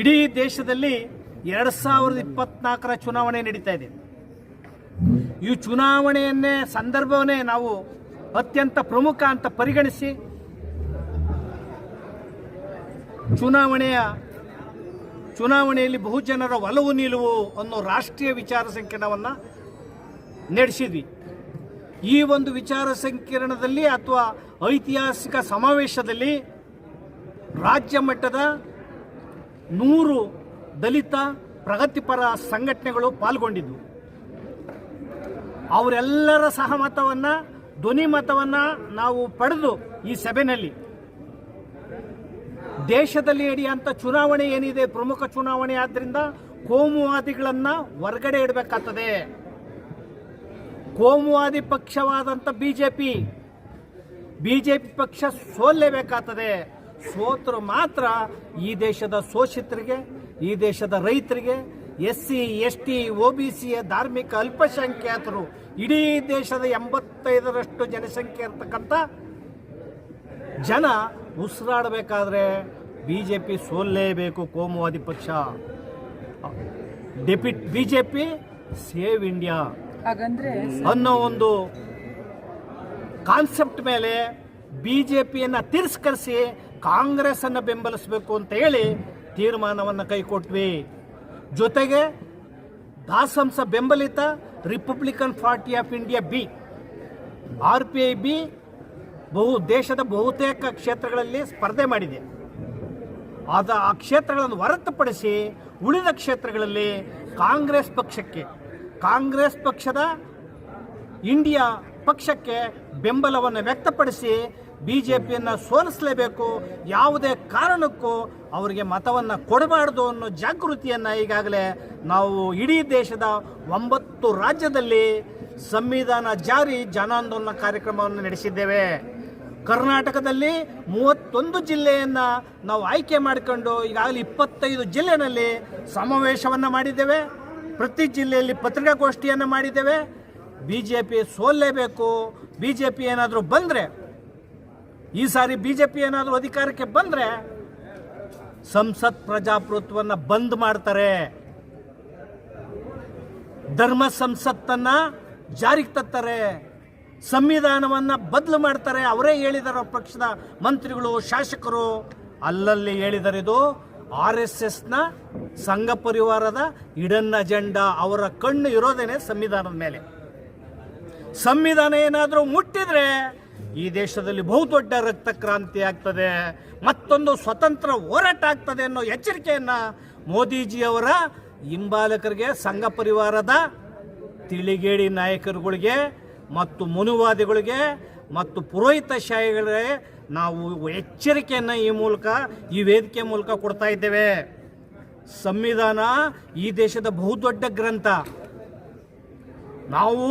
ಇಡೀ ದೇಶದಲ್ಲಿ ಎರಡು ಸಾವಿರದ ಇಪ್ಪತ್ನಾಲ್ಕರ ಚುನಾವಣೆ ನಡೀತಾ ಇದೆ. ಈ ಚುನಾವಣೆಯನ್ನೇ, ಸಂದರ್ಭವನ್ನೇ ನಾವು ಅತ್ಯಂತ ಪ್ರಮುಖ ಅಂತ ಪರಿಗಣಿಸಿ ಚುನಾವಣೆಯ, ಚುನಾವಣೆಯಲ್ಲಿ ಬಹುಜನರ ಒಲವು ನಿಲುವು ಅನ್ನೋ ರಾಷ್ಟ್ರೀಯ ವಿಚಾರ ಸಂಕಿರಣವನ್ನು ನಡೆಸಿದ್ವಿ. ಈ ಒಂದು ವಿಚಾರ ಸಂಕಿರಣದಲ್ಲಿ ಅಥವಾ ಐತಿಹಾಸಿಕ ಸಮಾವೇಶದಲ್ಲಿ ರಾಜ್ಯ ಮಟ್ಟದ ನೂರು ದಲಿತ ಪ್ರಗತಿಪರ ಸಂಘಟನೆಗಳು ಪಾಲ್ಗೊಂಡಿದ್ದವು ಅವರೆಲ್ಲರ ಸಹಮತವನ್ನು, ಧ್ವನಿ ಮತವನ್ನು ನಾವು ಪಡೆದು ಈ ಸಭೆಯಲ್ಲಿ ದೇಶದಲ್ಲಿ ನಡೆಯುವಂಥ ಚುನಾವಣೆ ಏನಿದೆ, ಪ್ರಮುಖ ಚುನಾವಣೆ ಆದ್ದರಿಂದ ಕೋಮುವಾದಿಗಳನ್ನು ಹೊರಗಡೆ ಇಡಬೇಕಾಗ್ತದೆ. ಕೋಮುವಾದಿ ಪಕ್ಷವಾದಂಥ B J P B J P ಪಕ್ಷ ಸೋಲ್ಲೇಬೇಕಾಗ್ತದೆ. ಸೋತರು ಮಾತ್ರ ಈ ದೇಶದ ಶೋಷಿತರಿಗೆ ಈ ದೇಶದ ರೈತರಿಗೆ S C S T O B ಸಿಯ ಧಾರ್ಮಿಕ ಅಲ್ಪಸಂಖ್ಯಾತರು ಇಡೀ ದೇಶದ ಎಂಬತ್ತೈದರಷ್ಟು ಜನಸಂಖ್ಯೆ ಇರ್ತಕ್ಕಂಥ ಜನ ಉಸಿರಾಡಬೇಕಾದ್ರೆ ಬಿ ಜೆ ಪಿ ಸೋಲ್ಲೇಬೇಕು ಕೋಮುವಾದಿ ಪಕ್ಷ. Defeat B J P save India. ಹಾಗಂದ್ರೆ ಅನ್ನೋ ಒಂದು ಕಾನ್ಸೆಪ್ಟ್ ಮೇಲೆ ಬಿ ಜೆ ಪಿಯನ್ನು ತಿರಸ್ಕರಿಸಿ ಕಾಂಗ್ರೆಸ್ಸನ್ನು ಬೆಂಬಲಿಸಬೇಕು ಅಂತ ಹೇಳಿ ತೀರ್ಮಾನವನ್ನು ಕೈಕೊಟ್ವಿ. ಜೊತೆಗೆ ದಾಸಂಸ ಬೆಂಬಲಿತ Republican party of India B R P I B ಬಹು, ದೇಶದ ಬಹುತೇಕ ಕ್ಷೇತ್ರಗಳಲ್ಲಿ ಸ್ಪರ್ಧೆ ಮಾಡಿದೆ. ಆದ ಆ ಕ್ಷೇತ್ರಗಳನ್ನು ಹೊರತುಪಡಿಸಿ ಉಳಿದ ಕ್ಷೇತ್ರಗಳಲ್ಲಿ ಕಾಂಗ್ರೆಸ್ ಪಕ್ಷಕ್ಕೆ, ಕಾಂಗ್ರೆಸ್ ಪಕ್ಷದ ಇಂಡಿಯಾ ಪಕ್ಷಕ್ಕೆ ಬೆಂಬಲವನ್ನು ವ್ಯಕ್ತಪಡಿಸಿ ಬಿ ಜೆ ಪಿಯನ್ನು ಸೋಲಿಸಲೇಬೇಕು, ಯಾವುದೇ ಕಾರಣಕ್ಕೂ ಅವರಿಗೆ ಮತವನ್ನು ಕೊಡಬಾರ್ದು ಅನ್ನೋ ಜಾಗೃತಿಯನ್ನು ಈಗಾಗಲೇ ನಾವು ಇಡೀ ದೇಶದ ಒಂಬತ್ತು ರಾಜ್ಯದಲ್ಲಿ ಸಂವಿಧಾನ ಜಾರಿ ಜನಾಂದೋಲನ ಕಾರ್ಯಕ್ರಮವನ್ನು ನಡೆಸಿದ್ದೇವೆ. ಕರ್ನಾಟಕದಲ್ಲಿ ಮೂವತ್ತೊಂದು ಜಿಲ್ಲೆಯನ್ನು ನಾವು ಆಯ್ಕೆ ಮಾಡಿಕೊಂಡು ಈಗಾಗಲೇ ಇಪ್ಪತ್ತೈದು ಜಿಲ್ಲೆಯಲ್ಲಿ ಸಮಾವೇಶವನ್ನು ಮಾಡಿದ್ದೇವೆ. ಪ್ರತಿ ಜಿಲ್ಲೆಯಲ್ಲಿ ಪತ್ರಿಕಾಗೋಷ್ಠಿಯನ್ನು ಮಾಡಿದ್ದೇವೆ. ಬಿ ಜೆ ಪಿ ಸೋಲ್ಲೇಬೇಕು. ಬಿ ಜೆ ಪಿ ಏನಾದರೂ ಬಂದರೆ ಈ ಸಾರಿ ಬಿ ಜೆ ಪಿ ಏನಾದರೂ ಅಧಿಕಾರಕ್ಕೆ ಬಂದರೆ ಸಂಸತ್ ಪ್ರಜಾಪ್ರಭುತ್ವವನ್ನು ಬಂದ್ ಮಾಡ್ತಾರೆ. ಧರ್ಮ ಸಂಸತ್ತನ್ನು ಜಾರಿಗೆ ತತ್ತಾರೆ ಸಂವಿಧಾನವನ್ನು ಬದಲು ಮಾಡ್ತಾರೆ. ಅವರೇ ಹೇಳಿದಾರೆ ಪಕ್ಷದ ಮಂತ್ರಿಗಳು, ಶಾಸಕರು. ಅಲ್ಲಲ್ಲಿ ಹೇಳಿದ್ದಾರೆ ಇದು ಆರ್ ಎಸ್ ಎಸ್ನ ಸಂಘ ಪರಿವಾರದ ಇಡನ್ ಅಜೆಂಡಾ. ಅವರ ಕಣ್ಣು ಇರೋದೇನೆ ಸಂವಿಧಾನದ ಮೇಲೆ. ಸಂವಿಧಾನ ಏನಾದರೂ ಮುಟ್ಟಿದ್ರೆ ಈ ದೇಶದಲ್ಲಿ ಬಹುದೊಡ್ಡ ರಕ್ತ ಕ್ರಾಂತಿ ಆಗ್ತದೆ, ಮತ್ತೊಂದು ಸ್ವತಂತ್ರ ಹೋರಾಟ ಆಗ್ತದೆ ಅನ್ನೋ ಎಚ್ಚರಿಕೆಯನ್ನು ಮೋದಿಜಿಯವರ ಹಿಂಬಾಲಕರಿಗೆ, ಸಂಘ ಪರಿವಾರದ ತಿಳಿಗೇಡಿ ನಾಯಕರುಗಳಿಗೆ ಮತ್ತು ಮನುವಾದಿಗಳಿಗೆ ಮತ್ತು ಪುರೋಹಿತಶಾಹಿಗಳಿಗೆ ನಾವು ಎಚ್ಚರಿಕೆಯನ್ನು ಈ ಮೂಲಕ, ಈ ವೇದಿಕೆ ಮೂಲಕ ಕೊಡ್ತಾ ಇದ್ದೇವೆ. ಸಂವಿಧಾನ ಈ ದೇಶದ ಬಹುದೊಡ್ಡ ಗ್ರಂಥ. ನಾವು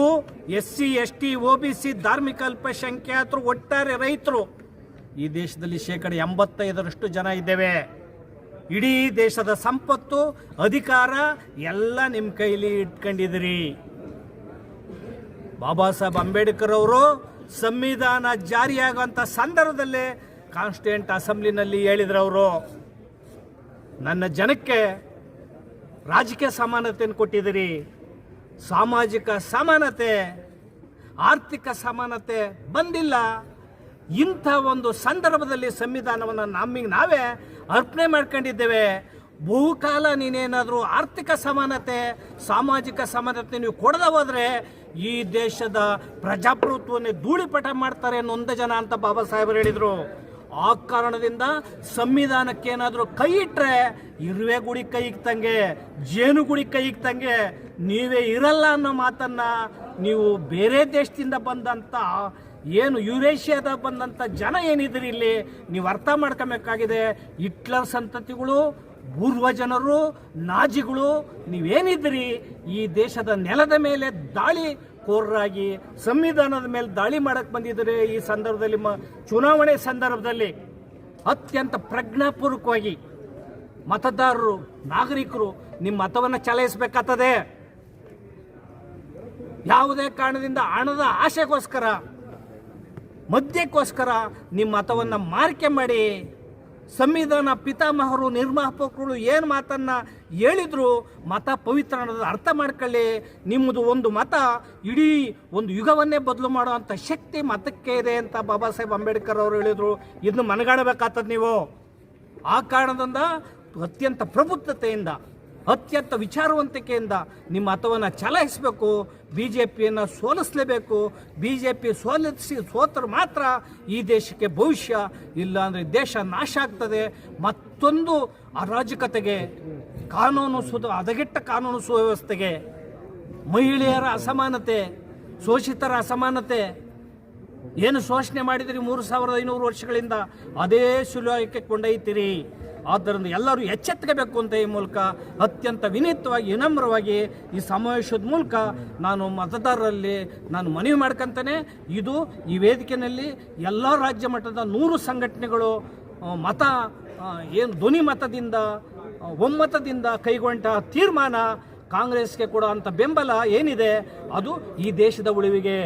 S C, S T O B C ಧಾರ್ಮಿಕ ಅಲ್ಪಸಂಖ್ಯಾತರು, ಒಟ್ಟಾರೆ ರೈತರು ಈ ದೇಶದಲ್ಲಿ ಶೇಕಡ ಎಂಬತ್ತೈದರಷ್ಟು ಜನ ಇದ್ದೇವೆ. ಇಡೀ ದೇಶದ ಸಂಪತ್ತು, ಅಧಿಕಾರ ಎಲ್ಲ ನಿಮ್ಮ ಕೈಲಿ ಇಟ್ಕೊಂಡಿದ್ದೀರಿ. ಬಾಬಾ ಸಾಹೇಬ್ ಅಂಬೇಡ್ಕರ್ ಅವರು ಸಂವಿಧಾನ ಜಾರಿಯಾಗುವಂಥ ಸಂದರ್ಭದಲ್ಲೇ ಕಾನ್ಸ್ಟಿಟ್ಯೂಂಟ್ ಅಸೆಂಬ್ಲಿನಲ್ಲಿ ಹೇಳಿದ್ರು ಅವರು, ನನ್ನ ಜನಕ್ಕೆ ರಾಜಕೀಯ ಸಮಾನತೆಯನ್ನು ಕೊಟ್ಟಿದ್ದೀರಿ. ಸಾಮಾಜಿಕ ಸಮಾನತೆ, ಆರ್ಥಿಕ ಸಮಾನತೆ ಬಂದಿಲ್ಲ. ಇಂಥ ಒಂದು ಸಂದರ್ಭದಲ್ಲಿ ಸಂವಿಧಾನವನ್ನು ನಮಗೆ ನಾವೇ ಅರ್ಪಣೆ ಮಾಡ್ಕೊಂಡಿದ್ದೇವೆ. ಬಹುಕಾಲ ನೀನೇನಾದರೂ ಆರ್ಥಿಕ ಸಮಾನತೆ, ಸಾಮಾಜಿಕ ಸಮಾನತೆ ನೀವು ಕೊಡದ ಹೋದರೆ ಈ ದೇಶದ ಪ್ರಜಾಪ್ರಭುತ್ವವನ್ನೇ ಧೂಳಿಪಟ ಮಾಡ್ತಾರೆ ನೊಂದ ಜನ ಅಂತ ಬಾಬಾ ಸಾಹೇಬರು ಹೇಳಿದರು. ಆ ಕಾರಣದಿಂದ ಸಂವಿಧಾನಕ್ಕೆ ಏನಾದರೂ ಕೈ ಇಟ್ಟರೆ ಇರುವೆ ಗುಡಿ ಕೈ ಇಕ್ತಂಗೆ, ಜೇನು ಗುಡಿ ಕೈ ಇಕ್ತಂಗೆ, ನೀವೇ ಇರಲ್ಲ ಅನ್ನೋ ಮಾತನ್ನ ನೀವು ಬೇರೆ ದೇಶದಿಂದ ಬಂದಂಥ ಏನು ಯುರೇಷಿಯಾದ ಬಂದಂಥ ಜನ ಏನಿದ್ರಿ ಇಲ್ಲಿ? ನೀವು ಅರ್ಥ ಮಾಡ್ಕೊಬೇಕಾಗಿದೆ. ಹಿಟ್ಲರ್ ಸಂತತಿಗಳು ಪೂರ್ವ ಜನರು ನಾಜಿಗಳು, ನೀವೇನಿದ್ರಿ ಈ ದೇಶದ ನೆಲದ ಮೇಲೆ ದಾಳಿ ಕೋರರಾಗಿ ಸಂವಿಧಾನದ ಮೇಲೆ ದಾಳಿ ಮಾಡಕ್ಕೆ ಬಂದಿದ್ರೆ ಈ ಸಂದರ್ಭದಲ್ಲಿ ಮ ಚುನಾವಣೆ ಸಂದರ್ಭದಲ್ಲಿ ಅತ್ಯಂತ ಪ್ರಜ್ಞಾಪೂರ್ವಕವಾಗಿ ಮತದಾರರು, ನಾಗರಿಕರು ನಿಮ್ಮ ಮತವನ್ನು ಚಲಾಯಿಸಬೇಕಾಗ್ತದೆ. ಯಾವುದೇ ಕಾರಣದಿಂದ ಹಣದ ಆಶೆಗೋಸ್ಕರ, ಮದ್ಯಕ್ಕೋಸ್ಕರ ನಿಮ್ಮ ಮತವನ್ನು ಮಾರ್ಕೆ ಮಾಡಿ ಸಂವಿಧಾನ ಪಿತಾಮಹರು ನಿರ್ಮಾಪಕರು ಏನು ಮಾತನ್ನ ಹೇಳಿದ್ರು, ಮತ ಪವಿತ್ರ ಅನ್ನೋದು ಅರ್ಥ ಮಾಡ್ಕೊಳ್ಳಿ. ನಿಮ್ಮದು ಒಂದು ಮತ, ಇಡೀ ಒಂದು ಯುಗವನ್ನೇ ಬದಲು ಮಾಡುವಂಥ ಶಕ್ತಿ ಮತಕ್ಕೆ ಇದೆ ಅಂತ ಬಾಬಾ ಸಾಹೇಬ್ ಅಂಬೇಡ್ಕರ್ ಅವರು ಹೇಳಿದರು. ಇದನ್ನು ಮನಗಾಡಬೇಕಾಗ್ತದೆ ನೀವು. ಆ ಕಾರಣದಿಂದ ಅತ್ಯಂತ ಪ್ರಬುದ್ಧತೆಯಿಂದ ಅತ್ಯಂತ ವಿಚಾರವಂತಿಕೆಯಿಂದ ನಿಮ್ಮ ಮತವನ್ನು ಚಲಾಯಿಸಬೇಕು. ಬಿ ಜೆ ಪಿಯನ್ನು ಸೋಲಿಸಲೇಬೇಕು. ಬಿ ಜೆ ಪಿ ಸೋಲಿಸಿ ಸೋತರು ಮಾತ್ರ ಈ ದೇಶಕ್ಕೆ ಭವಿಷ್ಯ. ಇಲ್ಲಾಂದರೆ ದೇಶ ನಾಶ ಆಗ್ತದೆ. ಮತ್ತೊಂದು ಅರಾಜಕತೆಗೆ ಕಾನೂನು ಸುದ, ಹದಗೆಟ್ಟ ಕಾನೂನು ಸುವ್ಯವಸ್ಥೆಗೆ ಮಹಿಳೆಯರ ಅಸಮಾನತೆ, ಶೋಷಿತರ ಅಸಮಾನತೆ. ಏನು ಶೋಷಣೆ ಮಾಡಿದಿರಿ ಮೂರು ಸಾವಿರದ ಐನೂರು ವರ್ಷಗಳಿಂದ? ಅದೇ ಸುಲಭಕ್ಕೆ ಕೊಂಡೊಯ್ತೀರಿ. ಆದ್ದರಿಂದ ಎಲ್ಲರೂ ಎಚ್ಚೆತ್ತಬೇಕು ಅಂತ ಈ ಮೂಲಕ ಅತ್ಯಂತ ವಿನೀತವಾಗಿ, ವಿನಮ್ರವಾಗಿ ಈ ಸಮಾವೇಶದ ಮೂಲಕ ನಾನು ಮತದಾರರಲ್ಲಿ ನಾನು ಮನವಿ ಮಾಡ್ಕೊಂತಾನೆ. ಇದು ಈ ವೇದಿಕೆಯಲ್ಲಿ ಎಲ್ಲ ರಾಜ್ಯ ಮಟ್ಟದ ನೂರು ಸಂಘಟನೆಗಳು ಮತ ಏನು ಧ್ವನಿ ಮತದಿಂದ ಒಮ್ಮತದಿಂದ ಕೈಗೊಂಡ ತೀರ್ಮಾನ ಕಾಂಗ್ರೆಸ್ಗೆ ಕೊಡುವಂಥ ಬೆಂಬಲ ಏನಿದೆ, ಅದು ಈ ದೇಶದ ಉಳಿವಿಗೆ.